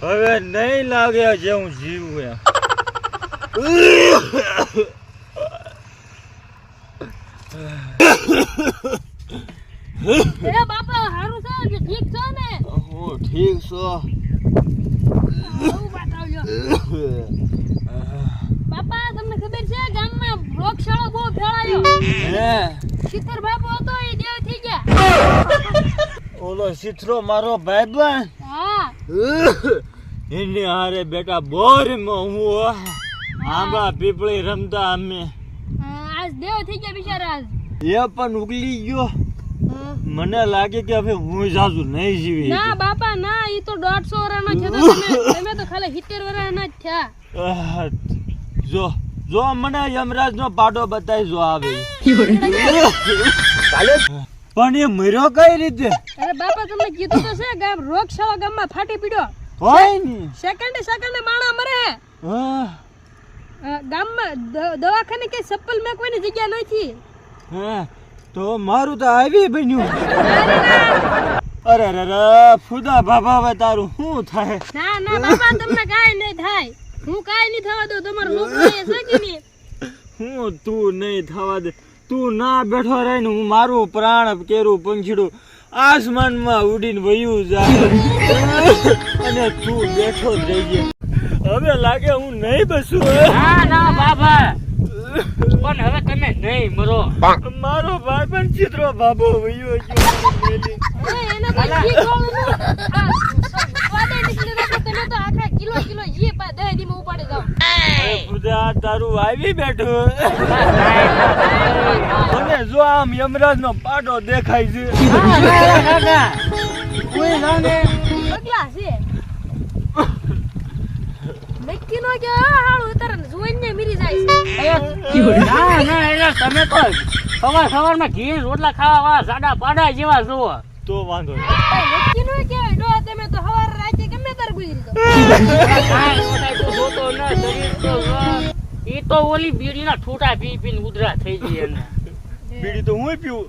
હવે નહીં લાગે જે હું જીવું એમ. એ બાપા હારું છે કે ઠીક છો ને? હું ઠીક છો. બતાવજો બાપા તમને ખબર છે ગામમાં રોગશાળો બહુ ફેલાયો. હે. શીતર બાપુ હતો એ દેવ થઈ ગયા. ઓલો સીથરો મારો ભાઈબંધ? હા. એને હારે બેટા બોરમાં હું આંબા પીપળી રમતા અમે. આજ દેવ થઈ ગયા બિચારા એ પણ ઉગલી ગયો. મને લાગે કે હવે હું જાજુ નહીં જીવી. ના બાપા ના એ તો દોઢસો વર્ષનો છે તો તમે તો ખાલી સિત્તેર વર્ષના જ થયા. જો જો મને યમરાજ નો પાડો બતાવી જો આવે. પણ એ મર્યો કઈ રીતે? અરે બાપા તમને કીધું તો છે ગામ રોગશાળા ગામમાં ફાટી પીડ્યો હોયની. સેકન્ડે સેકન્ડે માણા મરે. ગામમાં દવાખાને કઈ સપ્પલ મેકવાની જગ્યા નથી હા તો મારું તો આવી બન્યું. અરે અરે અરે ફુદા બાબા હવે તારું શું થાય? ના ના બાબા તમને કાઈ નહીં થાય. હું કાઈ નહીં થવા દઉં તમારો છોકરો એ હું તું નહીં થવા દે. તું ના બેઠો રહે ને હું મારું પ્રાણ કેરું પંખીડું. આસમાનમાં ઉડીને વયું જાય. અને તું બેઠો જ રહીજે હવે લાગે હું નહીં બસું ના ના બાબા પણ હવે તમે નહીં મરો. મારો ભાઈ પણ ચિત્રો બાબો વયો ગયો એને ઈ ગોળું નું, આ સ્વાદે નીકળી રહ્યો તો તમે તો આખા કિલો કિલો યે પા દે દીમાં ઉપાડી ઉપાડે જાવ પૂજા તારું આવી બેઠું. મને જો આમ યમરાજ નો પાડો દેખાય છે. પગલા છે. નક્કી નો કે હાળું ઉતારે જોઈને મીરી જાય છે. ના ના એટલે તમે તો સવાર સવારમાં ઘી રોટલા ખાવા વાળા સાડા પાડા જેવા જુઓ. તો વાંધો નહીં. કાંઈ નક્કી નો કે ડો તમે તો હવાર રાતે ગમે મોટાઈ તું ઓલી બીડી ના ઠૂટા પી પીને ઉધરા થઈ ગઈ એને. બીડી તો હું પીવું.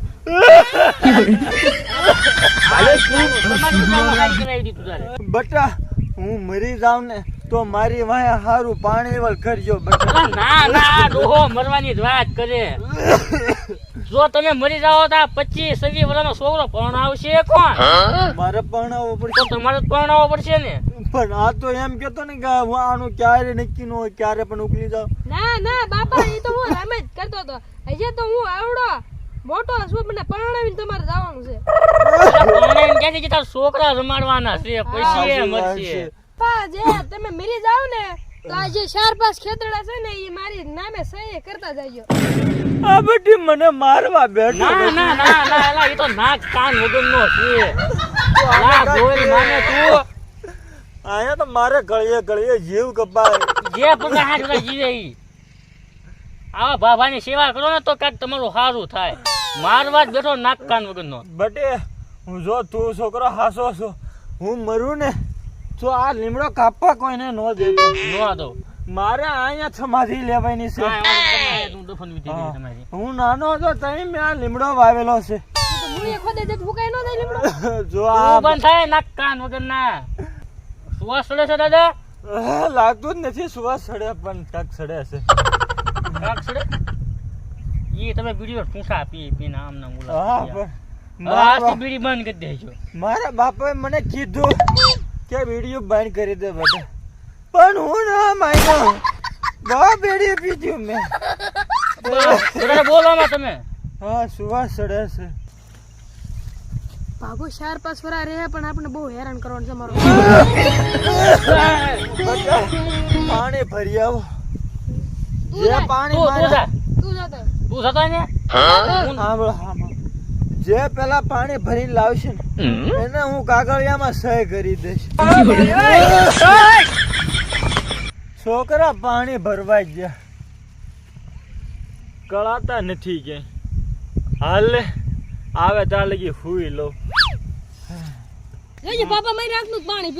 બટા હું મરી જાઉં ને તો મારી વાહે હારું પાણી વલ કરજો બટા. ના ના ડોહો મરવાની જ વાત કરે. જો તમે મરી જાઓ તો આ પચીસ છવ્વીસ વર્ષનો છોકરો પણ આવશે કોણ? મારે પરણાવવો પડશે. તમારે જ પડશે ને. પણ આ તો એમ કેતો ને કે આનું ક્યારે નક્કી ન હોય ક્યારે પણ ઉકલી જાવ ના ના બાપા એ તો હું રમે જ કરતો હતો. હજી તો હું આવડો મોટો છું મને પરણાવીને તમારે જવાનું છે. પરણાવીને ક્યાંથી કે તારા છોકરા રમાડવાના છે? પછી એ મરશે. પા જે તમે મરી જાવ ને તો આ જે ચાર પાંચ ખેતડા છે ને એ મારી નામે સહી કરતા જજો. આ બધી મને મારવા બેઠો ના ના ના ના એલા, ઈ તો નાક કાન વગરનો છે. લા, ગોરી માને તું. અહીંયા તો મારે ગળીએ ગળીએ જીવ કપાય જે પગા હાથ જીવે ઈ. આવા બાબાની સેવા કરો ને તો કાંઈક તમારું સારું થાય. મારવા જ બેઠો નાક કાન વગરનો. બટે હું જો તું છોકરો હાસો છો હું મરું ને તો આ લીમડો કાપવા કોઈને ન દેતો. નો દો મારે અહીંયા સમાધિ લેવાની છે. હું દફન વિધિ કરી હા. તમારી હું નાનો હતો તઈ મેં આ લીમડો વાવેલો છે. તો હું એ ખોદે જત ફૂકાઈ ન થાય લીમડો? જો આ બંધ થાય નાક કાન વગરના. સુવાસ ચડે છે દાદા? લાગતું જ નથી સુવાસ સડે પણ ટક સડે છે. કાક ચડે ઈ તમે બીડીઓ ઠૂંઠા પી પીને આમ હા પણ મારા બીડી બંધ કરી દેજો. મારા બાપાએ મને કીધું કે વીડિયો બંધ કરી દે બધા. પણ હું ના માન્યો. બહુ બેડી પીધું મેં. બોલવામાં તમે. હા સુવાસ ચડે છે. બાબુ ચાર પાંચ વરા રહે પણ આપણે બહુ હેરાન કરવાનું છે મારો. પાણી ભરી આવો. જે. પાણી તું તું મારા તું જાતો તું. જતો ને હા સાંભળો. જે પેલા પાણી ભરીને લાવશે ને એને હું કાગળિયામાં સહી કરી દઈશ. છોકરા પાણી ભરવા ગયા. કળાતા નથી કે હાલ આવે ત્યાં લગી હુઈ લો જોજે બાપા પાણી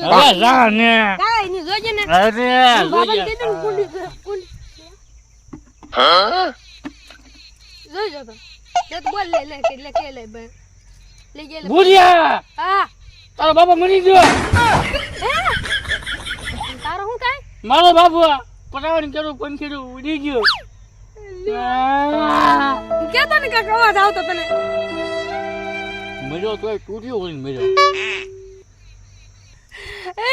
જા ને. કાંઈ જોજે ને. અરે કુંડી કુંડી તો લે તો બોલ લે લે કે લે કે લે બે. લે કે લે ભૂરિયા! હા. તારો બાપા મરી ગયો. હે તારો હું કાય મારો બાબુ પટાવાની કરું પંખીડું ઉડી ગયો. કે તને કાક અવાજ આવતો તને? મર્યો તોય તૂટ્યો હોય મર્યો. એ,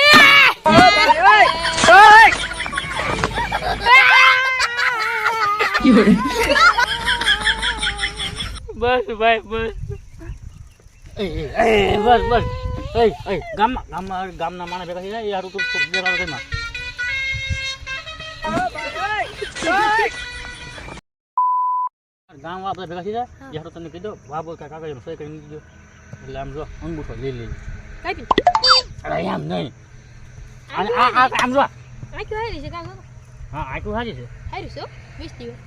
એ, ભાઈ બસ. બસ બસ. એ ગામમાં ગામમાં ગામના માણસ ભેગા થઈ જાય યાર તું ગામ આપણે ભેગા થઈ જાય યાર તને કીધો બાબો કાકા કાગળ સહી કરી દીધો. એટલે આમ જો અંગૂઠો લઈ લઈ. કાપી અરે એમ નહીં. આમ જો. આખી હારી છે હા આટલું સાચી છે. હારી છે વીસ દિવસ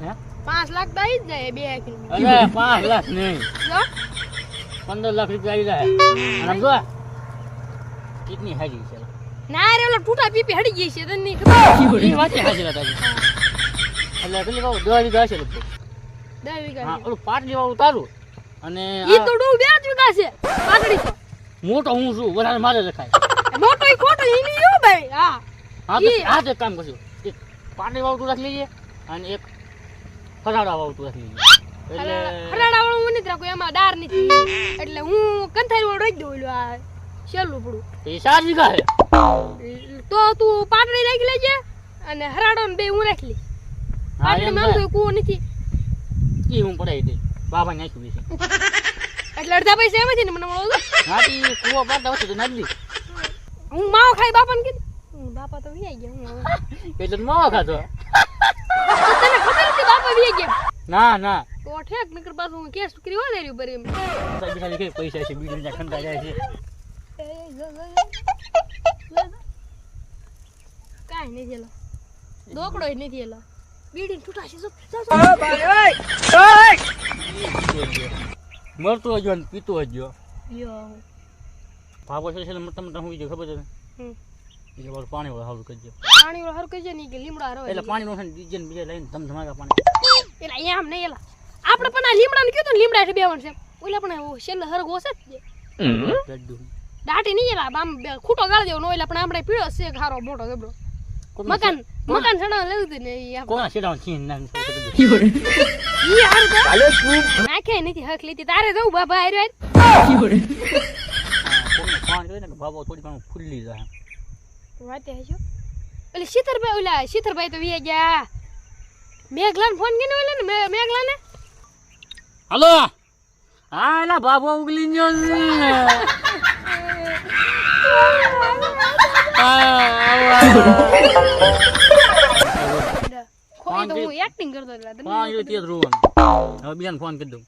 હે? પાંચ લાખ તો આવી જ જાય બે અરે પાંચ લાખ નહીં. પંદર લાખ રૂપિયા આવી જાય. સમજો કેટલી હાજી છે. ના રે ઓલા ટૂટા પીપી હડી ગઈ છે તને નહીં ખબર? એ વાંચે હાજર હતા એટલે પેલી કહું દસ વીઘા છે લગભગ દસ હા ઓલું પાટ જેવા ઉતારું. અને ઈ તો ડૂ બે જ વીઘા છે પાટડી મોટો હું છું વધારે મારે રખાય. મોટો ઈ ખોટો ઈ નહીં ભાઈ હા. હા તો આ જ કામ કરશું એક પાટે વાવતું રાખી લઈએ અને એક ફરાડા વાવતું એટલે હરાડા વાળું મને જ રાખું એમાં ડાર નથી. એટલે હું કંથારી વાળું રાખી દઉં આ છેલ્લું પડું. એ ચાર વીઘા છે? તો તું પાટડી રાખી લેજે અને હરાડો ને બે હું રાખી લઈશ. પાટડી માં કોઈ કૂવો નથી. એ હું પડાવી દઈ બાબા નાખ્યું છે એટલે અડધા પૈસા એમાંથી ને મને મળો તો. નાથી કૂવો પાડતા હશે તો નાખી હું માવો ખાઈ બાપાને કીધું. બાપા તો ગયા હું એટલે માવા તને ખબર હતી બાપા વી ગયા ના ના તો ઠેક નકર પાછું હું કેસ રહ્યું પૈસા છે બીજું ત્યાં જાય છે. કાંઈ નથી એલો દોકડો બીડી તૂટાશે છે. મરતો હજો ને પીતો હજો યો. ભાગો છે મરતા મરતા હું ખબર છે. એટલે મારું પાણી વાળું હારું કરજો. પાણી વાળો હારું છે ને કે લીમડા રહે એટલે પાણી નો ડીજે ને બીજે લઈને ધમધમાકા પાણી. એટલે એમ નહીં એલા. આપણે પણ આ લીમડા ને કીધું ને લીમડા એટલે બેવણ છે ઓલા પણ છેલ્લે હરગ ઓછે જ છે દાટી નહીં એલા આમ ખૂટો ગાળ દેવો ઓલા પણ આપણે પીળો છે ખારો મોટો ગબડો મકાન મકાન સડા લેવું હતું ને. કોના છેડા છીન ઈ નાખે નથી હક લીધી. તારે જવું બાબા આર્યો પાણી જોઈએ ને બાબો થોડી ઘણું ફૂલી જાય વાતે હજો? એટલે શીતરભાઈ ઓલા શીતરભાઈ તો વી ગયા. મેઘલાને ફોન કરીને ઓલા ને મે- મેઘલાને? હાલો! હા એલા બાબો ઉગલી ગયો છે. હા. ખોઈ તો હું એક્ટિંગ કરતો એટલે જોઈ ત્યાં જ રોવાનું. હવે બીજાને ફોન કરી દઉં.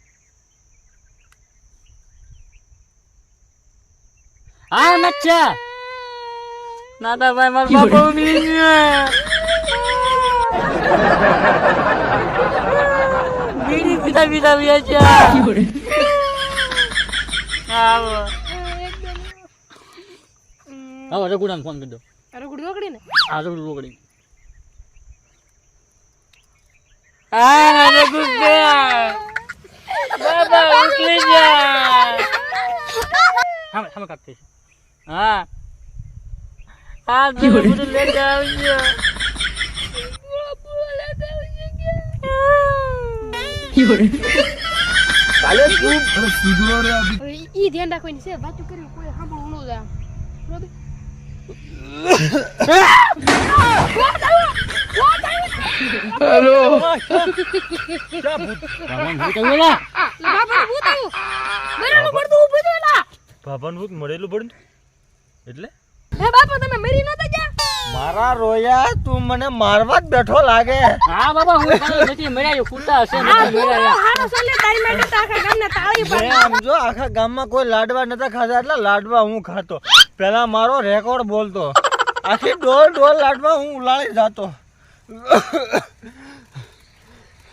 હા મચ્છા નાદાભાઈ મારો બાપો ઉગલી ગયો બીડી પીતા પીતા વ્યાચ્યા આવો હમ, હવે રઘુડાને ફોન કરી દો રગડી રોકડી ને આ રઘુ રોકડી હા રઘુ બાબા ઉકલી જા હા હા કાપતે છે હા હા બધું ઈ ધ્યાન રાખવાની છે વાતો કરી કોઈ સાંભળવું ન જાય બરોબર ભૂત મળેલું પડ્યું એટલે હે બાપા તમે મરી નતા ગયા મારા રોયા તું મને મારવા જ બેઠો લાગે. હા બાબા હું કાલે નથી મર્યા ખુદા હશે હા હારો સલે તારી માટે તો આખા ગામને તાળી પર. પાડતા. આમ જો આખા ગામમાં કોઈ લાડવા નતા ખાતા એટલે લાડવા હું ખાતો. પેલા મારો રેકોર્ડ બોલતો. આખી ડોલ ડોલ લાડવા હું ઉલાળી જાતો.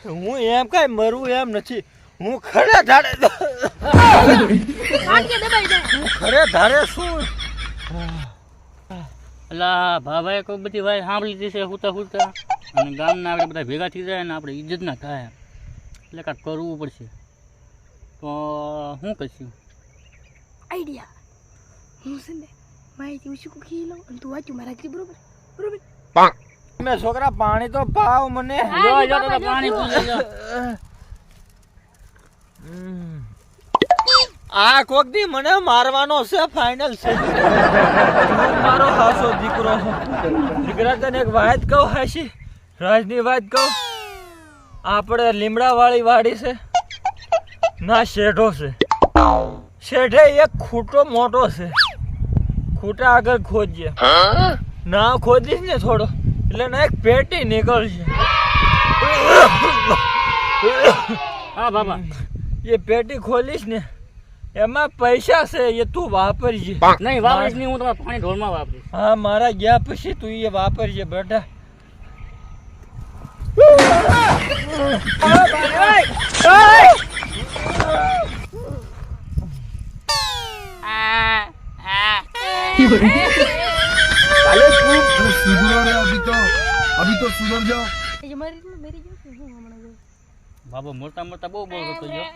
હું એમ કઈ મરું એમ નથી. હું ખરે ધારે આટકે દબાઈ જાય હું ખરે ધારે શું અલા ભાભાએ કોઈ બધી વાત સાંભળી દીધી છે હુતા હુતા. અને ગામના આપણે બધા ભેગા થઈ જાય ને આપણે ઇજ્જત ના થાય. એટલે કાંઈક કરવું પડશે. તો શું કરશું? આઈડિયા હું છે ને માહિતી ઓછી કુકી લઉં અને તું વાંચું મારા ઘરે બરોબર? બરોબર? મેં છોકરા પાણી તો પાવ મને. જો જો પાણી. પી લેજો. આ કોક દી મને મારવાનો છે ફાઇનલ છે. મારો હાસો દીકરો. દીકરા તને એક વાત કહું હાશી રાજની વાત કહું. આપણે લીમડા વાળી વાડી છે ના શેઢો છે. શેઢે એક ખૂટો મોટો છે. ખૂટા આગળ ખોદજે. ના ખોદીશ ને થોડો એટલે ના એક પેટી નીકળશે. હા બાબા. એ પેટી ખોલીશ ને એમાં પૈસા છે એ તું વાપરજે નહીં વાપરીશ નહીં હું તમારા પાણી ઢોલમાં વાપરીશ હા મારા ગયા પછી તું એ વાપરજે બેટા सुधरो रे अभी तो अभी तो सुधर जाओ એ જે મારી બાબા મોટા મોટા બહુ બહુ કરતો ગયો.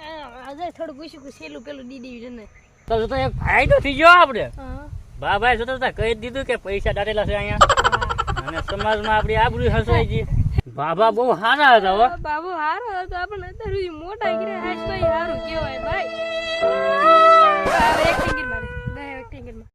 આજે થોડું પૂછ્યું કે પેલું દીદી જને ને. તો તો એક ફાયદો થઈ ગયો આપણે બા બાબાએ જતા જતા કહી દીધું કે પૈસા ડાટેલા છે અહીંયા. અને સમાજમાં આપણી આબરૂ હસાઈ ગઈ. બાબા બહુ સારા હતા હો. બાબુ હારો હતો આપણે અત્યારે મોટા કર્યા. હાશ ભાઈ હારું કેવાય ભાઈ. આ એક ફિંગર મારી